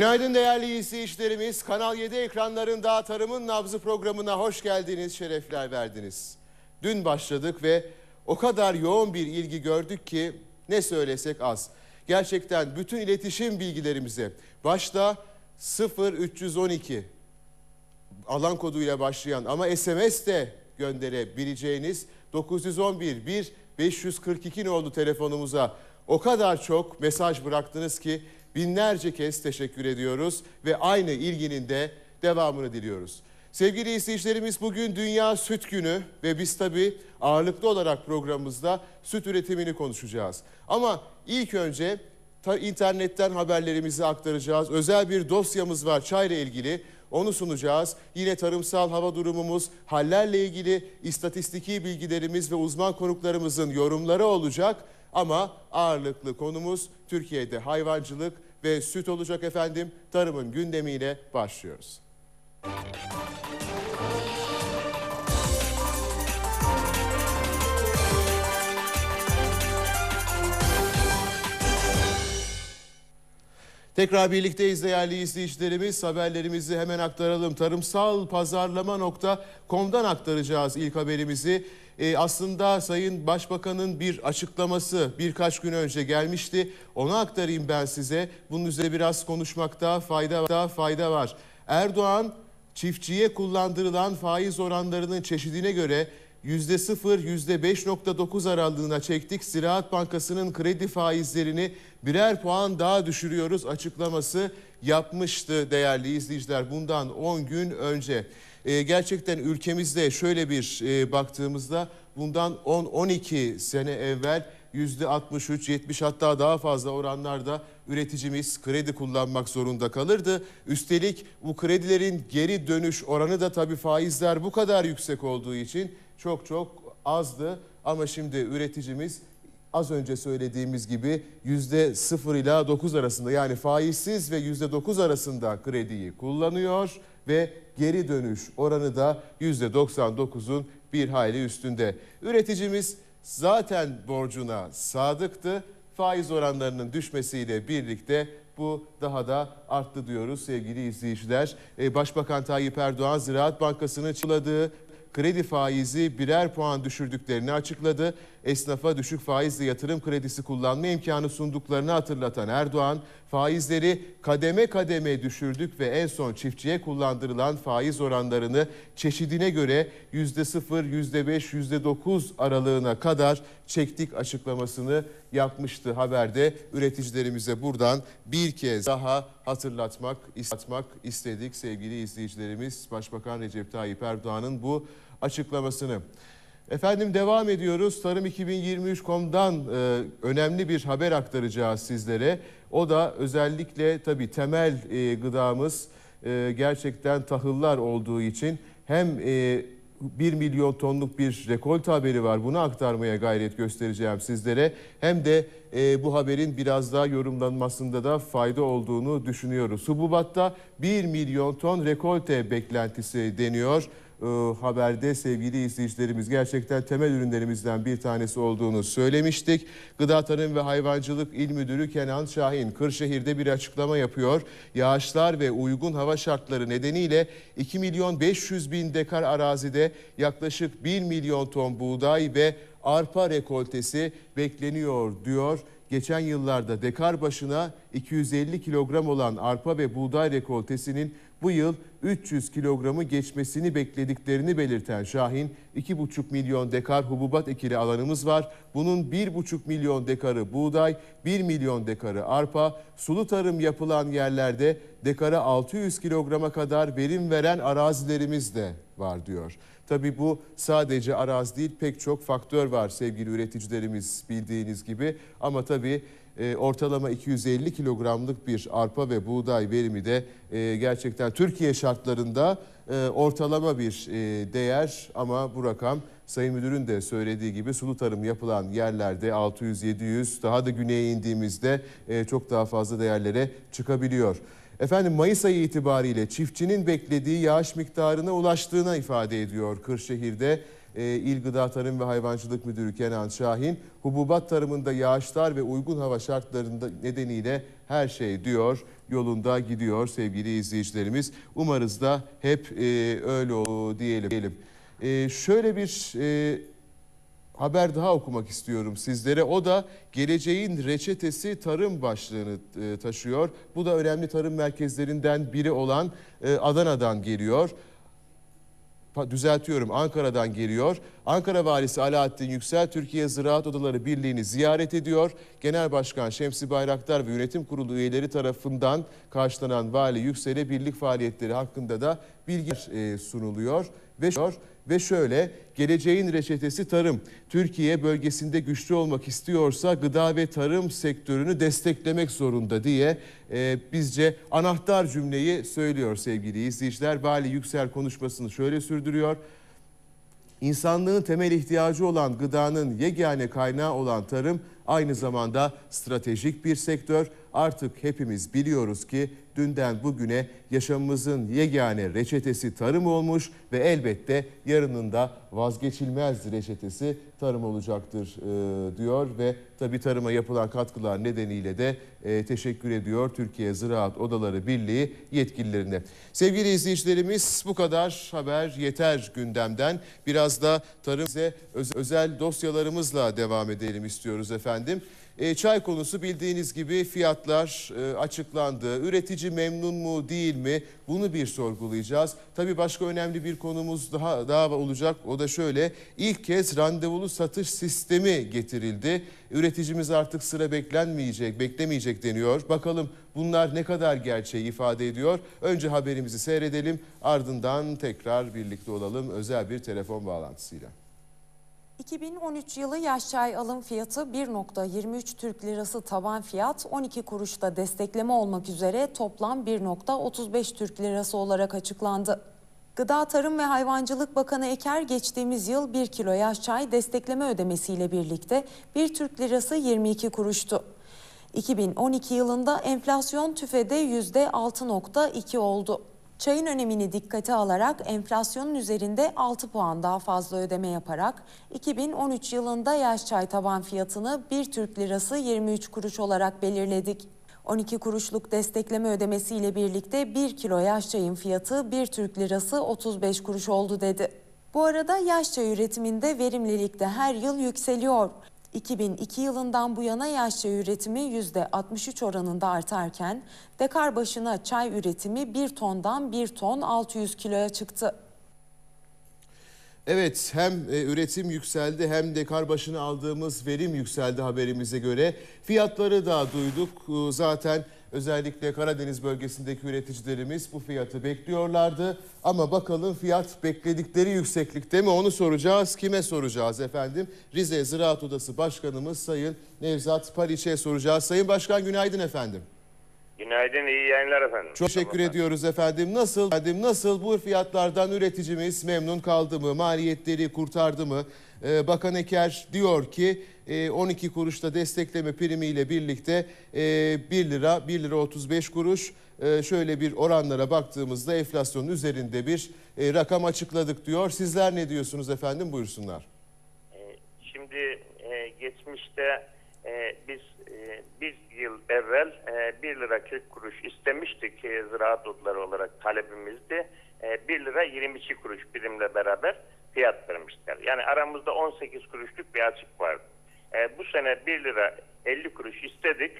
Günaydın değerli izleyicilerimiz. Kanal 7 ekranlarında Tarımın Nabzı programına hoş geldiniz, şerefler verdiniz. Dün başladık ve o kadar yoğun bir ilgi gördük ki ne söylesek az. Gerçekten bütün iletişim bilgilerimize başta 0312 alan koduyla başlayan ama SMS de gönderebileceğiniz 911 1 542 ne oldu telefonumuza o kadar çok mesaj bıraktınız ki binlerce kez teşekkür ediyoruz ve aynı ilginin de devamını diliyoruz. Sevgili izleyicilerimiz bugün Dünya Süt Günü ve biz tabii ağırlıklı olarak programımızda süt üretimini konuşacağız. Ama ilk önce internetten haberlerimizi aktaracağız. Özel bir dosyamız var çayla ilgili. Onu sunacağız. Yine tarımsal hava durumumuz, hallerle ilgili istatistiki bilgilerimiz ve uzman konuklarımızın yorumları olacak. Ama ağırlıklı konumuz Türkiye'de hayvancılık ve süt olacak efendim. Tarımın gündemiyle başlıyoruz. Tekrar birlikteyiz değerli izleyicilerimiz. Haberlerimizi hemen aktaralım. Tarımsal pazarlama.com'dan aktaracağız ilk haberimizi. Ee, aslında Sayın Başbakan'ın bir açıklaması birkaç gün önce gelmişti. Onu aktarayım ben size. Bunun üzerine biraz konuşmakta fayda, fayda var. Erdoğan çiftçiye kullandırılan faiz oranlarının çeşidine göre %0, %5.9 aralığına çektik. Ziraat Bankası'nın kredi faizlerini birer puan daha düşürüyoruz açıklaması yapmıştı değerli izleyiciler bundan 10 gün önce. Ee, gerçekten ülkemizde şöyle bir e, baktığımızda bundan 10-12 sene evvel %63, 70 hatta daha fazla oranlarda üreticimiz kredi kullanmak zorunda kalırdı. Üstelik bu kredilerin geri dönüş oranı da tabii faizler bu kadar yüksek olduğu için çok çok azdı. Ama şimdi üreticimiz az önce söylediğimiz gibi yüzde 0 ila 9 arasında yani faizsiz ve yüzde 9 arasında krediyi kullanıyor ve geri dönüş oranı da yüzde 99'un bir hayli üstünde. Üreticimiz zaten borcuna sadıktı. Faiz oranlarının düşmesiyle birlikte bu daha da arttı diyoruz sevgili izleyiciler. Ee, Başbakan Tayyip Erdoğan Ziraat Bankası'nın çıladığı kredi faizi birer puan düşürdüklerini açıkladı. Esnafa düşük faizle yatırım kredisi kullanma imkanı sunduklarını hatırlatan Erdoğan, faizleri kademe kademe düşürdük ve en son çiftçiye kullandırılan faiz oranlarını çeşidine göre %0, %5, %9 aralığına kadar çektik açıklamasını yapmıştı haberde. Üreticilerimize buradan bir kez daha hatırlatmak, hatırlatmak istedik sevgili izleyicilerimiz. Başbakan Recep Tayyip Erdoğan'ın bu açıklamasını. Efendim devam ediyoruz. Tarım 2023.com'dan e, önemli bir haber aktaracağız sizlere. O da özellikle tabii temel e, gıdamız e, gerçekten tahıllar olduğu için hem e, 1 milyon tonluk bir rekolte haberi var. Bunu aktarmaya gayret göstereceğim sizlere. Hem de e, bu haberin biraz daha yorumlanmasında da fayda olduğunu düşünüyoruz. Hububatta 1 milyon ton rekolte beklentisi deniyor e, haberde sevgili izleyicilerimiz gerçekten temel ürünlerimizden bir tanesi olduğunu söylemiştik. Gıda Tarım ve Hayvancılık İl Müdürü Kenan Şahin Kırşehir'de bir açıklama yapıyor. Yağışlar ve uygun hava şartları nedeniyle 2 milyon 500 bin dekar arazide yaklaşık 1 milyon ton buğday ve arpa rekoltesi bekleniyor diyor. Geçen yıllarda dekar başına 250 kilogram olan arpa ve buğday rekoltesinin bu yıl 300 kilogramı geçmesini beklediklerini belirten Şahin, 2,5 milyon dekar hububat ekili alanımız var. Bunun 1,5 milyon dekarı buğday, 1 milyon dekarı arpa, sulu tarım yapılan yerlerde dekara 600 kilograma kadar verim veren arazilerimiz de var diyor. Tabii bu sadece arazi değil pek çok faktör var sevgili üreticilerimiz bildiğiniz gibi. Ama tabii e, ortalama 250 kilogramlık bir arpa ve buğday verimi de e, gerçekten Türkiye şartlarında e, ortalama bir e, değer ama bu rakam Sayın Müdürün de söylediği gibi sulu tarım yapılan yerlerde 600-700 daha da güneye indiğimizde e, çok daha fazla değerlere çıkabiliyor. Efendim Mayıs ayı itibariyle çiftçinin beklediği yağış miktarına ulaştığına ifade ediyor Kırşehir'de. E, İl Gıda Tarım ve Hayvancılık Müdürü Kenan Şahin, hububat tarımında yağışlar ve uygun hava şartlarında nedeniyle her şey diyor yolunda gidiyor sevgili izleyicilerimiz. Umarız da hep e, öyle o diyelim. diyelim. E, şöyle bir e, haber daha okumak istiyorum sizlere. O da geleceğin reçetesi tarım başlığını e, taşıyor. Bu da önemli tarım merkezlerinden biri olan e, Adana'dan geliyor. Düzeltiyorum Ankara'dan geliyor. Ankara Valisi Alaaddin Yüksel Türkiye Ziraat Odaları Birliği'ni ziyaret ediyor. Genel Başkan Şemsi Bayraktar ve Yönetim Kurulu üyeleri tarafından karşılanan Vali Yüksel'e birlik faaliyetleri hakkında da bilgi e, sunuluyor. Ve ve şöyle geleceğin reçetesi tarım. Türkiye bölgesinde güçlü olmak istiyorsa gıda ve tarım sektörünü desteklemek zorunda diye e, bizce anahtar cümleyi söylüyor sevgili izleyiciler. Vali Yüksel konuşmasını şöyle sürdürüyor. İnsanlığın temel ihtiyacı olan gıdanın yegane kaynağı olan tarım aynı zamanda stratejik bir sektör. Artık hepimiz biliyoruz ki dünden bugüne yaşamımızın yegane reçetesi tarım olmuş ve elbette yarının da vazgeçilmez reçetesi tarım olacaktır e, diyor ve tabi tarıma yapılan katkılar nedeniyle de e, teşekkür ediyor Türkiye Ziraat Odaları Birliği yetkililerine. Sevgili izleyicilerimiz bu kadar haber yeter gündemden. Biraz da tarım size öz- özel dosyalarımızla devam edelim istiyoruz efendim. E, çay konusu bildiğiniz gibi fiyatlar e, açıklandı. Üretici memnun mu değil mi? Bunu bir sorgulayacağız. Tabii başka önemli bir konumuz daha daha olacak. O da şöyle. İlk kez randevulu satış sistemi getirildi. Üreticimiz artık sıra beklenmeyecek, beklemeyecek deniyor. Bakalım bunlar ne kadar gerçeği ifade ediyor. Önce haberimizi seyredelim. Ardından tekrar birlikte olalım özel bir telefon bağlantısıyla. 2013 yılı yaş çay alım fiyatı 1.23 Türk Lirası taban fiyat 12 kuruşta destekleme olmak üzere toplam 1.35 Türk Lirası olarak açıklandı. Gıda Tarım ve Hayvancılık Bakanı Eker geçtiğimiz yıl 1 kilo yaş çay destekleme ödemesiyle birlikte 1 Türk Lirası 22 kuruştu. 2012 yılında enflasyon tüfede %6.2 oldu. Çayın önemini dikkate alarak enflasyonun üzerinde 6 puan daha fazla ödeme yaparak 2013 yılında yaş çay taban fiyatını 1 Türk Lirası 23 kuruş olarak belirledik. 12 kuruşluk destekleme ödemesiyle birlikte 1 kilo yaş çayın fiyatı 1 Türk Lirası 35 kuruş oldu dedi. Bu arada yaş çay üretiminde verimlilik de her yıl yükseliyor. 2002 yılından bu yana yaş çay üretimi %63 oranında artarken dekar başına çay üretimi 1 tondan 1 ton 600 kiloya çıktı. Evet hem e, üretim yükseldi hem de kar başına aldığımız verim yükseldi haberimize göre. Fiyatları da duyduk. Zaten özellikle Karadeniz bölgesindeki üreticilerimiz bu fiyatı bekliyorlardı. Ama bakalım fiyat bekledikleri yükseklikte mi onu soracağız. Kime soracağız efendim? Rize Ziraat Odası Başkanımız Sayın Nevzat Paliç'e soracağız. Sayın Başkan günaydın efendim. Günaydın, iyi yayınlar efendim. Çok teşekkür ediyoruz efendim. Nasıl efendim nasıl bu fiyatlardan üreticimiz memnun kaldı mı? Maliyetleri kurtardı mı? Ee, Bakan Eker diyor ki e, 12 kuruşta destekleme primiyle birlikte e, 1 lira 1 lira 35 kuruş e, şöyle bir oranlara baktığımızda enflasyonun üzerinde bir e, rakam açıkladık diyor. Sizler ne diyorsunuz efendim? Buyursunlar. Ee, Şimdi e, geçmişte e, biz e, bir yıl evvel e, 1 lira 40 kuruş istemiştik e, ziraat odaları olarak talebimizdi. E, 1 lira 22 kuruş birimle beraber fiyat vermişler. Yani aramızda 18 kuruşluk bir açık vardı. E, bu sene 1 lira 50 kuruş istedik.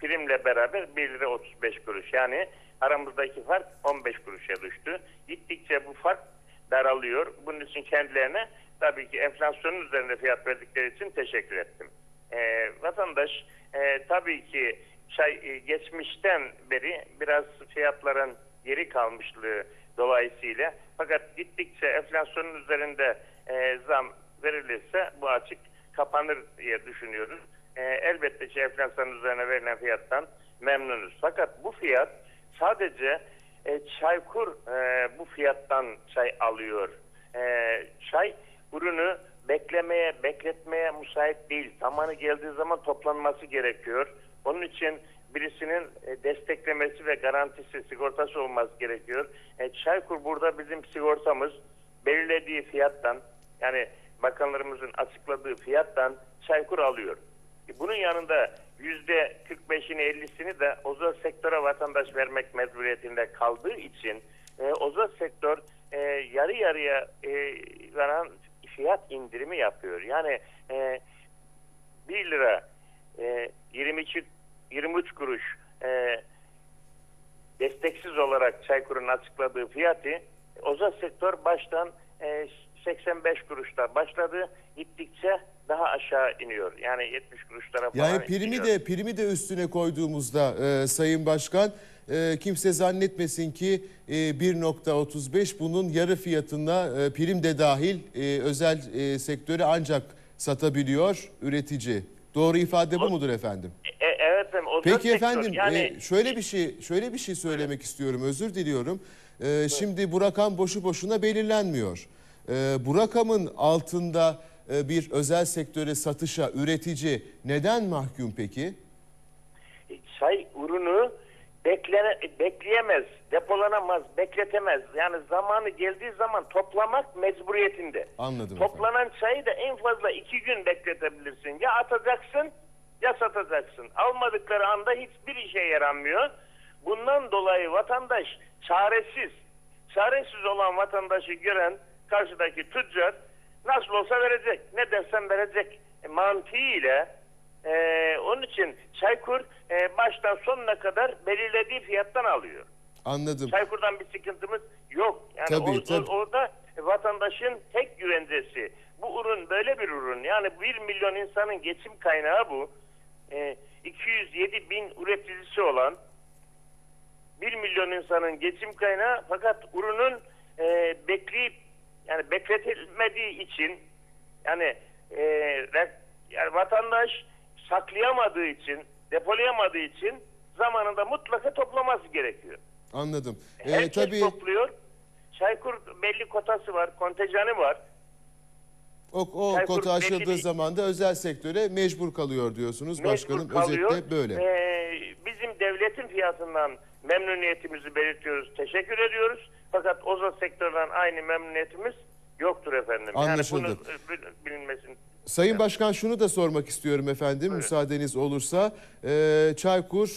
Primle beraber 1 lira 35 kuruş. Yani aramızdaki fark 15 kuruşa düştü. Gittikçe bu fark daralıyor. Bunun için kendilerine tabii ki enflasyonun üzerinde fiyat verdikleri için teşekkür ettim. Ee, vatandaş e, tabii ki çay e, geçmişten beri biraz fiyatların geri kalmışlığı dolayısıyla fakat gittikçe enflasyonun üzerinde e, zam verilirse bu açık kapanır diye düşünüyoruz. E, elbette ki enflasyonun üzerine verilen fiyattan memnunuz. Fakat bu fiyat sadece e, Çaykur e, bu fiyattan çay alıyor. E, çay ürünü beklemeye, bekletmeye müsait değil. Zamanı geldiği zaman toplanması gerekiyor. Onun için birisinin e, desteklemesi ve garantisi, sigortası olması gerekiyor. E, Çaykur burada bizim sigortamız belirlediği fiyattan yani bakanlarımızın açıkladığı fiyattan Çaykur alıyor. E, Bunun yanında yüzde 45'ini 50'sini de özel sektöre vatandaş vermek mecburiyetinde kaldığı için e, özel sektör e, yarı yarıya e, veren fiyat indirimi yapıyor. Yani e, 1 lira e, 22 23 kuruş e, desteksiz olarak Çaykur'un açıkladığı fiyatı özel sektör baştan e, 85 kuruşta başladı. Gittikçe daha aşağı iniyor. Yani 70 kuruşlara falan Yani primi iniyor. de primi de üstüne koyduğumuzda e, Sayın Başkan e, kimse zannetmesin ki e, 1.35 bunun yarı fiyatına e, prim de dahil e, özel e, sektöre ancak satabiliyor üretici. Doğru ifade bu mudur efendim? Evet efendim. özel Peki sektör, efendim yani e, şöyle bir şey şöyle bir şey söylemek istiyorum özür diliyorum. E, şimdi bu rakam boşu boşuna belirlenmiyor. E, bu rakamın altında e, bir özel sektöre satışa üretici neden mahkum peki? çay ürünü beklene, bekleyemez, depolanamaz, bekletemez. Yani zamanı geldiği zaman toplamak mecburiyetinde. Anladım Toplanan çayı da en fazla iki gün bekletebilirsin. Ya atacaksın ya satacaksın. Almadıkları anda hiçbir işe yaramıyor. Bundan dolayı vatandaş çaresiz. Çaresiz olan vatandaşı gören karşıdaki tüccar nasıl olsa verecek. Ne dersen verecek mantığıyla ee, onun için Çaykur e, baştan sonuna kadar belirlediği fiyattan alıyor. Anladım. Çaykur'dan bir sıkıntımız yok. Yani Tabii, o- o- tabii. orada vatandaşın tek güvencesi. Bu ürün böyle bir ürün. Yani 1 milyon insanın geçim kaynağı bu. Ee, 207 bin üreticisi olan 1 milyon insanın geçim kaynağı fakat ürünün e, bekleyip yani bekletilmediği için yani, e, yani vatandaş saklayamadığı için depolayamadığı için zamanında mutlaka toplaması gerekiyor. Anladım. E, Herkes tabii topluyor. Çaykur belli kotası var, kontenjanı var. O, o Çaykur kota aşıldığı zaman da özel sektöre mecbur kalıyor diyorsunuz. Mecbur Başkanım kalıyor. özetle böyle. Ee, bizim devletin fiyatından memnuniyetimizi belirtiyoruz. Teşekkür ediyoruz. Fakat özel sektörden aynı memnuniyetimiz yoktur efendim. Anlaşıldı. Yani bunu e, bilinmesin. Sayın Başkan şunu da sormak istiyorum efendim müsaadeniz olursa. Ee, Çaykur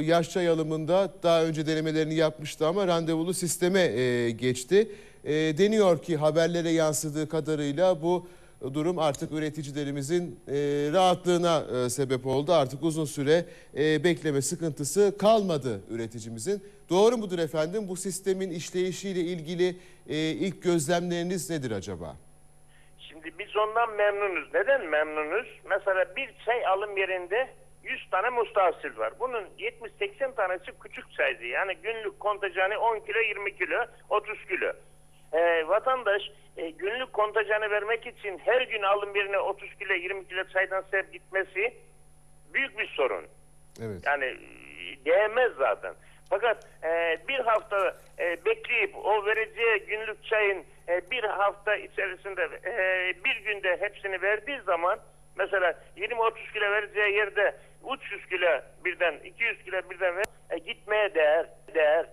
e, yaş çay alımında daha önce denemelerini yapmıştı ama randevulu sisteme e, geçti. E, deniyor ki haberlere yansıdığı kadarıyla bu durum artık üreticilerimizin e, rahatlığına e, sebep oldu. Artık uzun süre e, bekleme sıkıntısı kalmadı üreticimizin. Doğru mudur efendim? Bu sistemin işleyişiyle ilgili e, ilk gözlemleriniz nedir acaba? Şimdi biz ondan memnunuz. Neden memnunuz? Mesela bir çay alım yerinde 100 tane mustahsil var. Bunun 70-80 tanesi küçük çaycı. Yani günlük kontenjanı 10 kilo, 20 kilo, 30 kilo. Ee, vatandaş e, günlük kontenjanı vermek için her gün alım yerine 30 kilo, 20 kilo çaydan sevip gitmesi büyük bir sorun. Evet. Yani e, değmez zaten. Fakat e, bir hafta e, bekleyip o vereceği günlük çayın e, bir hafta içerisinde e, bir günde hepsini verdiği zaman mesela 20-30 kilo vereceği yerde 300 kilo birden 200 kilo birden ver, e, gitmeye değer. değer.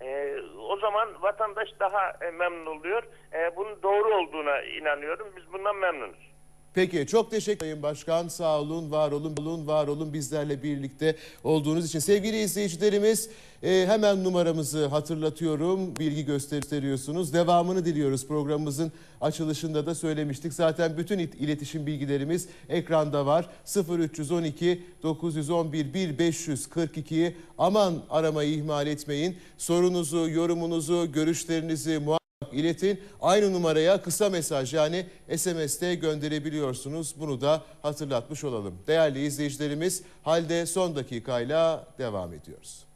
E, o zaman vatandaş daha e, memnun oluyor. E, bunun doğru olduğuna inanıyorum. Biz bundan memnunuz. Peki çok teşekkür ederim Başkan. Sağ olun, var olun, olun, var olun bizlerle birlikte olduğunuz için. Sevgili izleyicilerimiz e, hemen numaramızı hatırlatıyorum. Bilgi gösteriyorsunuz. Devamını diliyoruz. Programımızın açılışında da söylemiştik. Zaten bütün iletişim bilgilerimiz ekranda var. 0312 911 1542'yi aman aramayı ihmal etmeyin. Sorunuzu, yorumunuzu, görüşlerinizi iletin. Aynı numaraya kısa mesaj yani SMS'te gönderebiliyorsunuz. Bunu da hatırlatmış olalım. Değerli izleyicilerimiz halde son dakikayla devam ediyoruz.